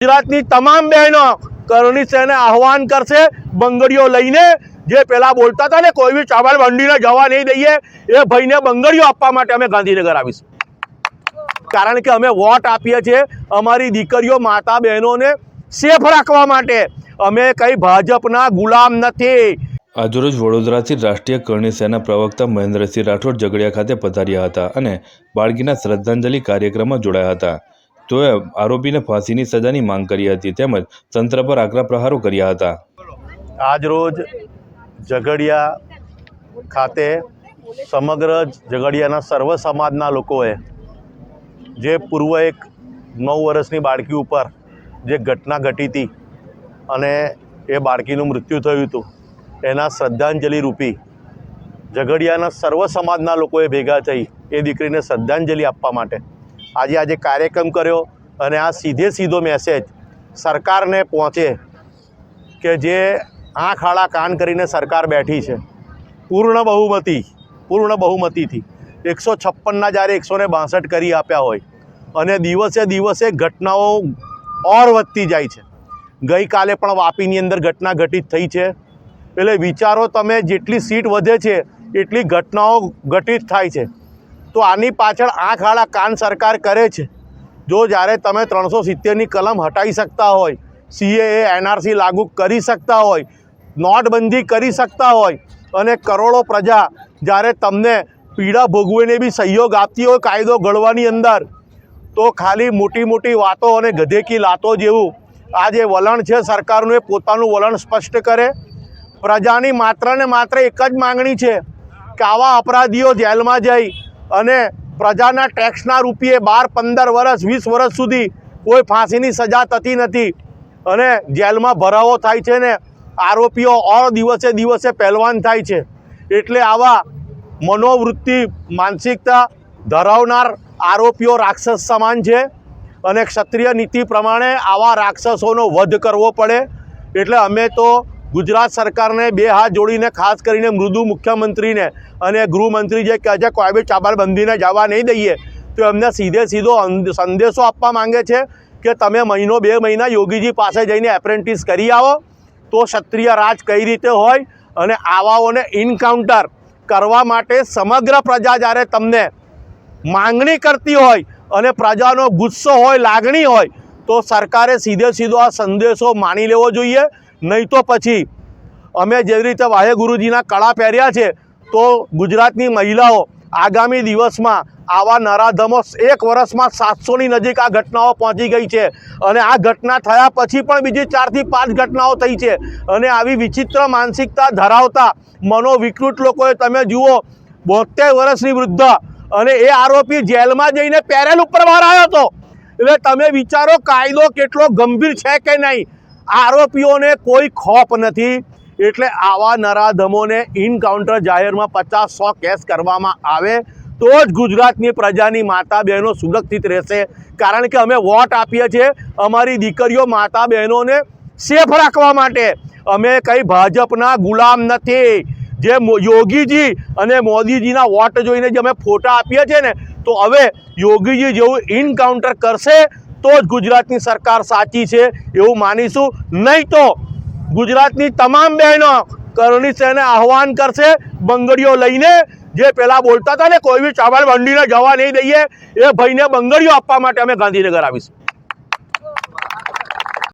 ગુજરાતની તમામ બહેનો કરણી સેને આહવાન કરશે બંગડીઓ લઈને. જે પેલા બોલતા હતા ને, કોઈ બી ચાવલ મંડીને જવા નહીં દઈએ, એ ભાઈને બંગડીઓ આપવા માટે અમે ગાંધીનગર આવીશું. કારણ કે અમે વોટ આપીએ છીએ અમારી દીકરીઓ, માતા બહેનોને સેફ રાખવા માટે. અમે કઈ ભાજપના ગુલામ નથી. આજરોજ વડોદરાથી રાષ્ટ્રીય કરણી સેના પ્રવક્તા મહેન્દ્રસિંહ રાઠોડ ઝઘડિયા ખાતે પધાર્યા હતા અને બાળકીના શ્રદ્ધાંજલિ કાર્યક્રમમાં જોડાયા હતા. તેઓએ આરોપીને ફાંસીની સજાની માંગ કરી હતી તેમજ તંત્ર પર આકરા પ્રહારો કર્યા હતા. આજ રોજ ઝઘડિયા ખાતે સમગ્ર ઝઘડિયાના સર્વ સમાજના લોકોએ જે પૂર્વ એક નવ વર્ષની બાળકી ઉપર જે ઘટના ઘટી હતી અને એ બાળકીનું મૃત્યુ થયું હતું, એના શ્રદ્ધાંજલિ રૂપી ઝઘડિયાના સર્વ સમાજના લોકોએ ભેગા થઈ એ દીકરીને શ્રદ્ધાંજલિ આપવા માટે આજે આજે કાર્યક્રમ કર્યો અને આ સીધે સીધો મેસેજ સરકારને પહોંચે કે જે આંખ આળા કાન કરીને સરકાર બેઠી છે. પૂર્ણ બહુમતી, પૂર્ણ બહુમતીથી. એકસો છપ્પનના જ્યારે એકસો ને બાસઠ કરી આપ્યા હોય અને દિવસે દિવસે ઘટનાઓ ઓર વધતી જાય છે. ગઈકાલે પણ વાપીની અંદર ઘટના ઘટિત થઈ છે. એટલે વિચારો તમે જેટલી સીટ વધે છે, એટલી ઘટનાઓ ઘટિત થાય છે. તો આની પાછળ આંખ આળા કાન સરકાર કરે છે. જો જ્યારે તમે ત્રણસો સિત્તેરની કલમ હટાવી શકતા હોય સીએએ એનઆરસી લાગુ કરી શકતા હોય, નોટબંધી કરી શકતા હોય અને કરોડો પ્રજા જ્યારે તમને પીડા ભોગવીને બી સહયોગ આપતી હોય કાયદો ઘડવાની અંદર, તો ખાલી મોટી મોટી વાતો અને ગધેકી લાતો જેવું આ જે વલણ છે સરકારનું એ પોતાનું વલણ સ્પષ્ટ કરે. પ્રજાની માત્ર ને માત્ર એક જ માંગણી છે કે આવા અપરાધીઓ જેલમાં જઈ અને પ્રજાના ટેક્સના રૂપિયે બાર, પંદર વર્ષ, વીસ વર્ષ સુધી કોઈ ફાંસીની સજા થતી નથી. અને જેલમાં ભરાવો થાય છે ને, આરોપીઓ ઓર દિવસે દિવસે પહેલવાન થાય છે. એટલે આવા મનોવૃત્તિ, માનસિકતા ધરાવનાર આરોપીઓ રાક્ષસ સમાન છે અને ક્ષત્રિય નીતિ પ્રમાણે આવા રાક્ષસોનો વધ કરવો પડે. એટલે અમે તો ગુજરાત સરકારને બે હાથ જોડીને ખાસ કરીને મૃદુ મુખ્યમંત્રીને અને ગૃહમંત્રી જે કહે છે કોઈ બી ચાબલબંધીને જવા નહીં દઈએ, તો એમને સીધે સીધો સંદેશો આપવા માંગે છે કે તમે મહિનો બે મહિના યોગીજી પાસે જઈને એપ્રેન્ટિસ કરી આવો, તો ક્ષત્રિય રાજ કઈ રીતે હોય અને આવાઓને ઇન્કાઉન્ટર કરવા માટે સમગ્ર પ્રજા જ્યારે તમને માંગણી કરતી હોય અને પ્રજાનો ગુસ્સો હોય, લાગણી હોય, તો સરકારે સીધે સીધો આ સંદેશો માની લેવો જોઈએ. નહીં તો પછી અમે જેવી રીતે વાહેગુરુજીના કળા પહેર્યા છે, તો ગુજરાતની મહિલાઓ આગામી દિવસમાં આવા નરાધમો એક વર્ષમાં સાતસોની નજીક આ ઘટનાઓ પહોંચી ગઈ છે. અને આ ઘટના થયા પછી પણ બીજી ચારથી પાંચ ઘટનાઓ થઈ છે. અને આવી વિચિત્ર માનસિકતા ધરાવતા મનોવિકૃત લોકોએ તમે જુઓ બોતેર વર્ષની વૃદ્ધ અને એ આરોપી જેલમાં જઈને પેરેલ ઉપર બહાર આવ્યો હતો. એટલે તમે વિચારો કાયદો કેટલો ગંભીર છે કે નહીં? આરોપીઓને કોઈ ખોપ નથી. એટલે આવા નરાધમોને ઇનકાઉન્ટર જાહેરમાં પચાસ સો કેસ કરવામાં આવે. તો જ ગુજરાતની પ્રજાની માતા બહેનો સુરક્ષિત રહેશે. કારણ કે અમે વોટ આપીએ છીએ અમારી દીકરીઓ માતા બહેનોને સેફ રાખવા માટે. અમે કંઈ ભાજપના ગુલામ નથી. જે યોગીજી અને મોદીજીના વોટ જોઈને જે અમે ફોટા આપીએ છીએ ને, તો હવે યોગીજી જેવું ઇનકાઉન્ટર કરશે તો જ ગુજરાતની સરકાર સાચી છે એવું માનીશું. નહીં તો ગુજરાતની તમામ બહેનો કરણી સેને આહવાન કરશે બંગડીઓ લઈને. જે પહેલાં બોલતા હતા ને, કોઈ બી ચાવલ મંડીને જવા નહીં દઈએ. એ ભાઈને બંગડીઓ આપવા માટે અમે ગાંધીનગર આવીશું.